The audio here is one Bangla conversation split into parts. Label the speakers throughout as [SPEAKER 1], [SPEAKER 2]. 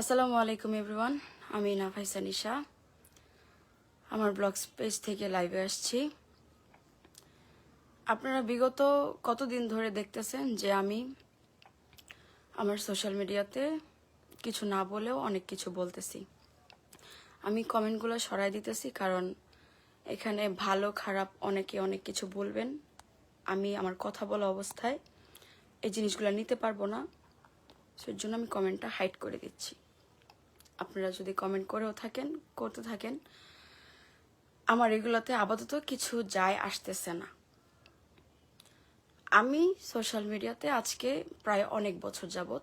[SPEAKER 1] আসসালামু আলাইকুম এভরিওয়ান আমি নাফাইসা নিশা আমার ব্লগ পেজ থেকে লাইভে আসছি। আপনারা বিগত কতদিন ধরে দেখতেছেন যে আমি আমার সোশ্যাল মিডিয়াতে কিছু না বলেও অনেক কিছু বলতেছি? আমি কমেন্টগুলো সরাই দিতেছি কারণ এখানে ভালো, খারাপ অনেকে অনেক কিছু বলবেন। আমি আমার কথা বলা অবস্থায় এই জিনিসগুলো নিতে পারব না। সেই জন্য আমি কমেন্টটা হাইড করে দিচ্ছি। আপনারা যদি কমেন্ট করেও থাকেন, করতে থাকেন, আমার এগুলোতে আপাতত কিছু যায় আসতেছে না। আমি সোশ্যাল মিডিয়াতে আজকে প্রায় অনেক বছর যাবত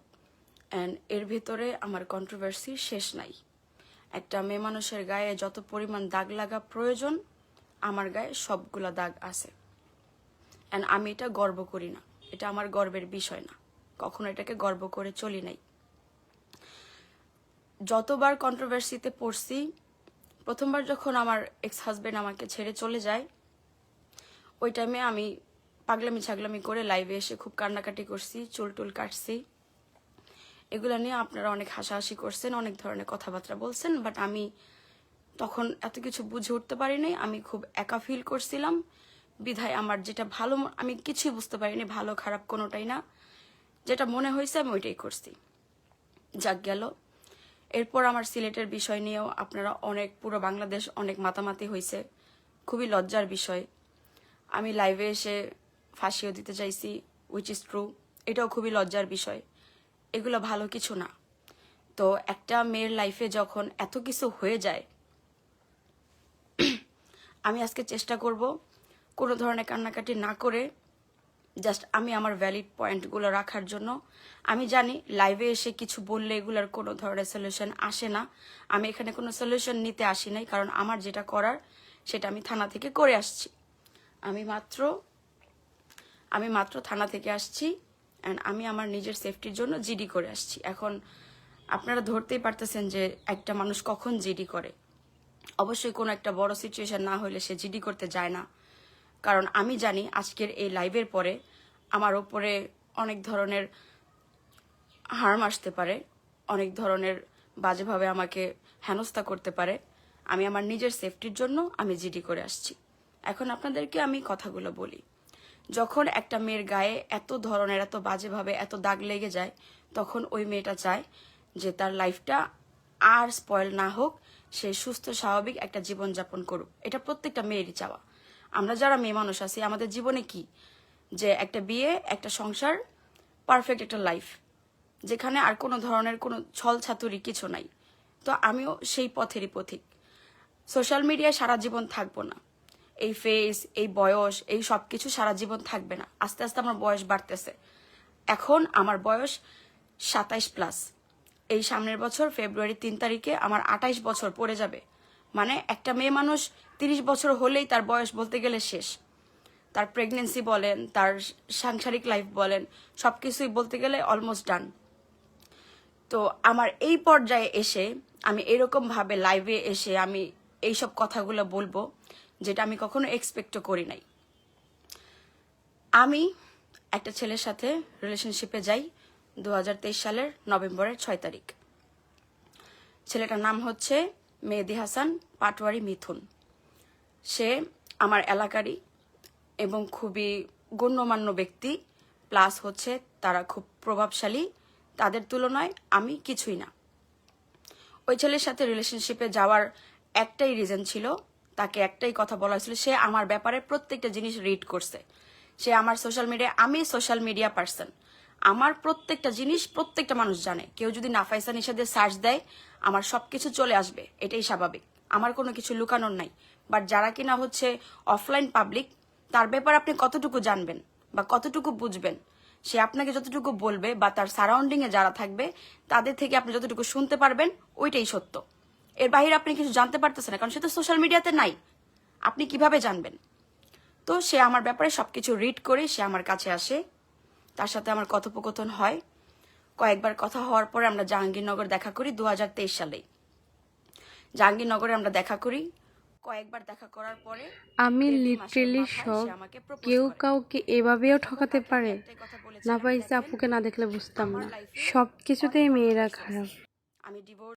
[SPEAKER 1] অ্যান্ড এর ভিতরে আমার কন্ট্রোভার্সি শেষ নাই। একটা মেয়ে মানুষের গায়ে যত পরিমাণ দাগ লাগা প্রয়োজন, আমার গায়ে সবগুলা দাগ আছে। অ্যান্ড আমি এটা গর্ব করি না। এটা আমার গর্বের বিষয় না। কখনো এটাকে গর্ব করে চলি নাই। যতবার কন্ট্রোভার্সিতে পড়ছি, প্রথমবার যখন আমার এক্স হাজবেন্ড আমাকে ছেড়ে চলে যায়, ওই টাইমে আমি পাগলামি ছাগলামি করে লাইভে এসে খুব কান্নাকাটি করছি, চুল টুল কাটছি। এগুলো নিয়ে আপনারা অনেক হাসাহাসি করছেন, অনেক ধরনের কথাবার্তা বলছেন বাট আমি তখন এত কিছু বুঝে উঠতে পারিনি। আমি খুব একা ফিল করছিলাম। বিধায় আমার যেটা ভালো আমি কিছুই বুঝতে পারিনি, ভালো খারাপ কোনোটাই না। যেটা মনে হয়েছে আমি ওইটাই করছি। যাক গেল। এরপর আমার সিলেটের বিষয় নিয়েও আপনারা অনেক, পুরো বাংলাদেশ অনেক মাতামাতি হয়েছে খুবই লজ্জার বিষয়। আমি লাইভে এসে ফাঁসিও দিতে চাইছি উইচ ইজ ট্রু এটাও খুবই লজ্জার বিষয়। এগুলো ভালো কিছু না। তো একটা মেয়ের লাইফে যখন এত কিছু হয়ে যায়, আমি আজকে চেষ্টা করব কোনো ধরনের কান্নাকাটি না করে জাস্ট আমি আমার ভ্যালিড পয়েন্টগুলো রাখার জন্য। আমি জানি লাইভে এসে কিছু বললে এগুলোর কোনো ধরনের সলিউশন আসে না। আমি এখানে কোনো সলিউশন নিতে আসি নাই, কারণ আমার যেটা করার সেটা আমি থানা থেকে করে আসছি। আমি মাত্র আমি মাত্র থানা থেকে আসছি অ্যান্ড আমি আমার নিজের সেফটির জন্য জিডি করে আসছি। এখন আপনারা ধরতেই পারতেছেন যে একটা মানুষ কখন জিডি করে। অবশ্যই কোনো একটা বড় সিচুয়েশন না হলে সে জিডি করতে যায় না। কারণ আমি জানি আজকের এই লাইভের পরে আমার ওপরে অনেক ধরনের হার্ম আসতে পারে, অনেক ধরনের বাজেভাবে আমাকে হেনস্থা করতে পারে। আমি আমার নিজের সেফটির জন্য আমি জিডি করে আসছি। এখন আপনাদেরকে আমি কথাগুলো বলি। যখন একটা মেয়ের গায়ে এত ধরনের, এত বাজেভাবে, এত দাগ লেগে যায়, তখন ওই মেয়েটা চায় যে তার লাইফটা আর স্পয়েল না হোক, সে সুস্থ, স্বাভাবিক একটা জীবনযাপন করুক। এটা প্রত্যেকটা মেয়েরই চাওয়া। আমরা যারা মেয়ে মানুষ আছি, আমাদের জীবনে কি? যে একটা বিয়ে, একটা সংসার পারফেক্ট একটা লাইফ যেখানে আর কোনো ধরনের কোনো ছল ছাতুরি কিছু নাই। তো আমিও সেই পথেরই পথিক। সোশ্যাল মিডিয়ায় সারা জীবন থাকব না। এই ফেস এই বয়স, এই সব কিছু সারা জীবন থাকবে না। আস্তে আস্তে আমার বয়স বাড়তেছে। এখন আমার বয়স সাতাইশ প্লাস এই সামনের বছর ফেব্রুয়ারি তিন তারিখে আমার আটাইশ বছর পড়ে যাবে। মানে একটা মেয়ে মানুষ তিরিশ বছর হলেই তার বয়স বলতে গেলে শেষ। তার প্রেগনেন্সি বলেন, তার সাংসারিক লাইফ বলেন সব কিছুই বলতে গেলে অলমোস্ট ডান তো আমার এই পর্যায়ে এসে আমি এরকম ভাবে লাইভে এসে আমি এইসব কথাগুলো বলব, যেটা আমি কখনো এক্সপেক্টও করি নাই। আমি একটা ছেলের সাথে রিলেশনশিপে যাই দু হাজার তেইশ সালের নভেম্বরের ছয় তারিখ। ছেলেটার নাম হচ্ছে মেহেদি হাসান, পাটোয়ারি মিথুন। সে আমার এলাকারই এবং খুবই গণ্যমান্য ব্যক্তি। প্লাস হচ্ছে তারা খুব প্রভাবশালী। তাদের তুলনায় আমি কিছুই না। ওই ছেলের সাথে রিলেশনশিপে যাওয়ার একটাই রিজন ছিল, তাকে একটাই কথা বলা হয়েছিল, সে আমার ব্যাপারে প্রত্যেকটা জিনিস রিড করছে। সে আমার সোশ্যাল মিডিয়া আমি সোশ্যাল মিডিয়া পার্সন আমার প্রত্যেকটা জিনিস প্রত্যেকটা মানুষ জানে। কেউ যদি নাফাইসা নিষেধে সার্চ দেয়, আমার সবকিছু চলে আসবে। এটাই স্বাভাবিক। আমার কোনো কিছু লুকানোর নাই। বাট যারা কিনা হচ্ছে অফলাইন পাবলিক, তার ব্যাপারে আপনি কতটুকু জানবেন বা কতটুকু বুঝবেন, সে আপনাকে যতটুকু বলবে বা তার সারাউন্ডিং এ যারা থাকবে, তাদের থেকে আপনি যতটুকু শুনতে পারবেন, ওইটাই সত্য। এর বাইরে আপনি কিছু জানতে পারতেছেন না, কারণ সে তো সোশ্যাল মিডিয়াতে নাই। আপনি কীভাবে জানবেন? তো সে আমার ব্যাপারে সবকিছু রিড করে সে আমার কাছে আসে। তার সাথে আমার কথোপকথন হয়। কয়েকবার কথা হওয়ার পরে আমরা জাহাঙ্গীরনগর দেখা করি দু হাজার তেইশ সালে। জাহাঙ্গীরনগরে আমরা দেখা করি। কয়েকবার দেখা করার পরে
[SPEAKER 2] আমি লিটারেলি
[SPEAKER 1] মাথায়
[SPEAKER 2] শক
[SPEAKER 1] সে আমাকে
[SPEAKER 2] কেউ কাউকে এভাবেও ঠকাতে পারে। না পাইছে আপুকে না দেখলে বুঝতাম না। সব কিছুতেই মেয়েরা খারাপ।
[SPEAKER 1] আমি ডিভোর্স